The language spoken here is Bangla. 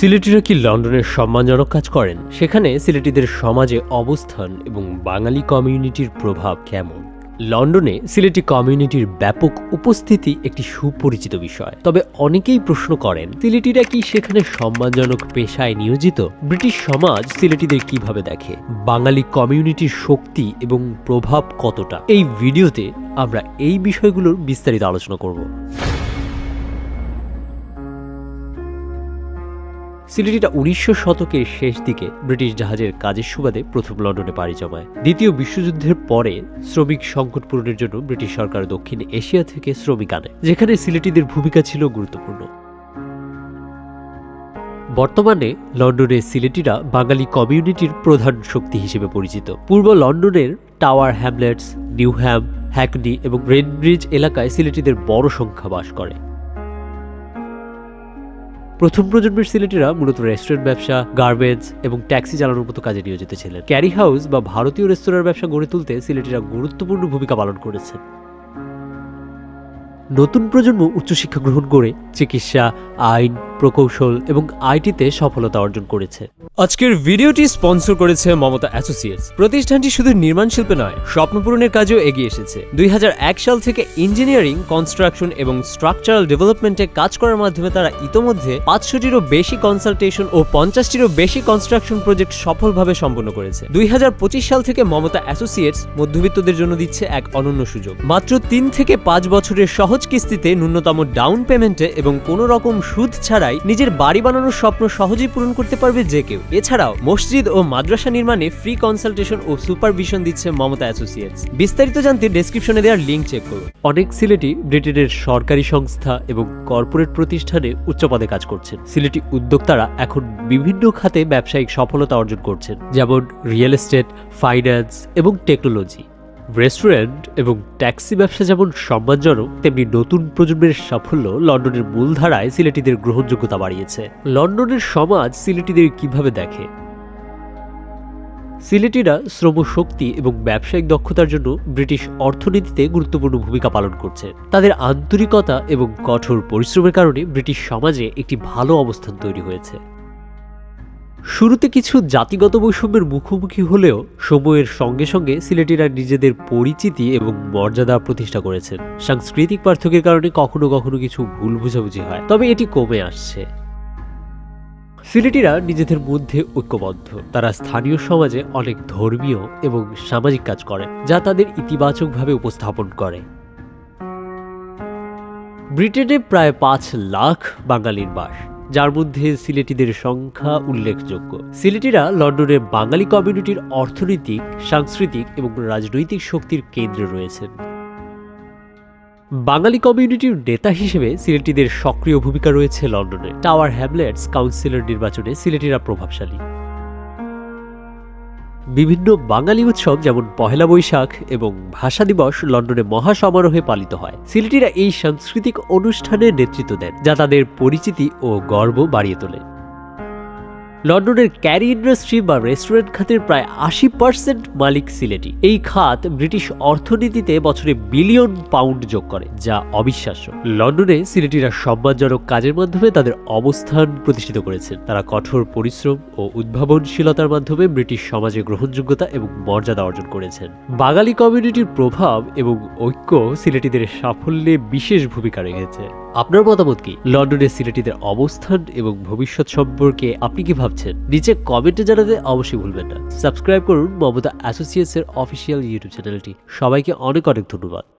সিলেটিরা কি লন্ডনের সম্মানজনক কাজ করেন? সেখানে সিলেটিদের সমাজে অবস্থান এবং বাঙালি কমিউনিটির প্রভাব কেমন? লন্ডনে সিলেটি কমিউনিটির ব্যাপক উপস্থিতি একটি সুপরিচিত বিষয়। তবে অনেকেই প্রশ্ন করেন, সিলেটিরা কি সেখানে সম্মানজনক পেশায় নিয়োজিত? ব্রিটিশ সমাজ সিলেটিদের কীভাবে দেখে? বাঙালি কমিউনিটির শক্তি এবং প্রভাব কতটা? এই ভিডিওতে আমরা এই বিষয়গুলোর বিস্তারিত আলোচনা করব। সিলেটিটা উনিশশো শতকের শেষ দিকে ব্রিটিশ জাহাজের কাজের সুবাদে প্রথম লন্ডনে পাড়ি জমায়। দ্বিতীয় বিশ্বযুদ্ধের পরে শ্রমিক সংকট পূরণের জন্য ব্রিটিশ সরকার দক্ষিণ এশিয়া থেকে শ্রমিক আনে, যেখানে সিলেটিদের ভূমিকা ছিল গুরুত্বপূর্ণ। বর্তমানে লন্ডনে সিলেটিরা বাঙালি কমিউনিটির প্রধান শক্তি হিসেবে পরিচিত। পূর্ব লন্ডনের টাওয়ার হ্যামলেটস, নিউহ্যাম, হ্যাকনি এবং রেনব্রিজ এলাকায় সিলেটিদের বড় সংখ্যা বাস করে। প্রথম প্রজন্মের সিলেটিরা মূলত রেস্টুরেন্ট ব্যবসা, গার্বেজ এবং ট্যাক্সি চালানোর মতো কাজে নিয়োজিত ছিলেন। ক্যারি হাউস বা ভারতীয় রেস্তোরাঁর ব্যবসা গড়ে তুলতে সিলেটিরা গুরুত্বপূর্ণ ভূমিকা পালন করেছেন নতুন প্রজন্ম উচ্চশিক্ষা গ্রহণ করে চিকিৎসা, আইন প্রকৌশল এবং আইটিতে সফলতা অর্জন করেছে। আজকের ভিডিওটি স্পন্সর করেছে মমতা অ্যাসোসিয়েটস। প্রতিষ্ঠানটি শুধু নির্মাণ শিল্পে নয়, স্বপ্নপূরণের কাজেও এগিয়ে এসেছে। দুই হাজার এক সাল থেকে ইঞ্জিনিয়ারিং, কনস্ট্রাকশন এবং স্ট্রাকচারাল ডেভেলপমেন্টে কাজ করার মাধ্যমে তারা ইতোমধ্যে পাঁচশোটিরও বেশি কনসালটেশন ও পঞ্চাশটিরও বেশি কনস্ট্রাকশন প্রজেক্ট সফলভাবে সম্পন্ন করেছে। দুই হাজার পঁচিশ সাল থেকে মমতা অ্যাসোসিয়েটস মধ্যবিত্তদের জন্য দিচ্ছে এক অনন্য সুযোগ। মাত্র তিন থেকে পাঁচ বছরের সহজ কিস্তিতে ন্যূনতম ডাউন পেমেন্টে এবং কোনো রকম সুদ ছাড়াই নিজের বাড়ি বানানোর স্বপ্ন সহজেই পূরণ করতে পারবে যে কেউ। এছাড়াও, মসজিদ ও মাদ্রাসা নির্মাণে ফ্রি কনসালটেশন ও সুপারভিশন দিচ্ছে মমতা অ্যাসোসিয়েটস বিস্তারিত জানতে ডেসক্রিপশনে দেওয়ার লিঙ্ক চেক করুন। অনেক সিলেটি ব্রিটেনের সরকারি সংস্থা এবং কর্পোরেট প্রতিষ্ঠানে উচ্চপদে কাজ করছেন। সিলেটি উদ্যোক্তারা এখন বিভিন্ন খাতে ব্যবসায়িক সফলতা অর্জন করছেন, যেমন রিয়েল এস্টেট ফাইন্যান্স এবং টেকনোলজি রেস্টুরেন্ট এবং ট্যাক্সি ব্যবসা যেমন সম্মানজনক, তেমনি নতুন প্রজন্মের সাফল্য লন্ডনের মূলধারায় সিলেটিদের গ্রহণযোগ্যতা বাড়িয়েছে। লন্ডনের সমাজ সিলেটিদের কীভাবে দেখে? সিলেটিরা শ্রমশক্তি এবং ব্যবসায়িক দক্ষতার জন্য ব্রিটিশ অর্থনীতিতে গুরুত্বপূর্ণ ভূমিকা পালন করছে। তাদের আন্তরিকতা এবং কঠোর পরিশ্রমের কারণে ব্রিটিশ সমাজে একটি ভালো অবস্থান তৈরি হয়েছে। শুরুতে কিছু জাতিগত বৈষম্যের মুখোমুখি হলেও সময়ের সঙ্গে সঙ্গে সিলেটিরা নিজেদের পরিচিতি এবং মর্যাদা প্রতিষ্ঠা করেছেন সাংস্কৃতিক পার্থক্যের কারণে কখনো কখনো কিছু ভুল বোঝাবুঝি হয়, তবে এটি কমে আসছে। সিলেটিরা নিজেদের মধ্যে ঐক্যবদ্ধ। তারা স্থানীয় সমাজে অনেক ধর্মীয় এবং সামাজিক কাজ করে, যা তাদের ইতিবাচকভাবে উপস্থাপন করে। ব্রিটেনে প্রায় পাঁচ লাখ বাঙালির বাস। যার মধ্যে সিলেটিদের সংখ্যা উল্লেখযোগ্য। সিলেটিরা লন্ডনে বাঙালি কমিউনিটির অর্থনৈতিক, সাংস্কৃতিক এবং রাজনৈতিক শক্তির কেন্দ্রে রয়েছেন বাঙালি কমিউনিটির নেতা হিসেবে সিলেটিদের সক্রিয় ভূমিকা রয়েছে লন্ডনে। টাওয়ার হ্যামলেটস কাউন্সিলর নির্বাচনে সিলেটিরা প্রভাবশালী। বিভিন্ন বাঙালি উৎসব যেমন পহেলা বৈশাখ এবং ভাষা দিবস লন্ডনে মহা সমারোহে পালিত হয়। সিলেটিরা এই সাংস্কৃতিক অনুষ্ঠানে নেতৃত্ব দেন, যা তাদের পরিচিতি ও গর্ব বাড়িয়ে তোলে। লন্ডনের ক্যারি ইন্ডাস্ট্রি বা রেস্টুরেন্ট খাতের প্রায় আশি পার্সেন্ট মালিক সিলেটি। এই খাত ব্রিটিশ অর্থনীতিতে বছরে বিলিয়ন পাউন্ড যোগ করে, যা অবিশ্বাস্য। লন্ডনে সিলেটিরা সম্মানজনক কাজের মাধ্যমে তাদের অবস্থান প্রতিষ্ঠিত করেছেন তারা কঠোর পরিশ্রম ও উদ্ভাবনশীলতার মাধ্যমে ব্রিটিশ সমাজে গ্রহণযোগ্যতা এবং মর্যাদা অর্জন করেছেন। বাঙালি কমিউনিটির প্রভাব এবং ঐক্য সিলেটিদের সাফল্যে বিশেষ ভূমিকা রেখেছে। আপনার মতামত কি? লন্ডনে সিলেটিদের অবস্থান এবং ভবিষ্যৎ সম্পর্কে আপনি কি ভাবছেন? নিচে কমেন্টে জানাতে অবশ্যই ভুলবেন না। সাবস্ক্রাইব করুন মমতা অ্যাসোসিয়েটস এর অফিসিয়াল ইউটিউব চ্যানেলটি। সবাইকে অনেক অনেক ধন্যবাদ।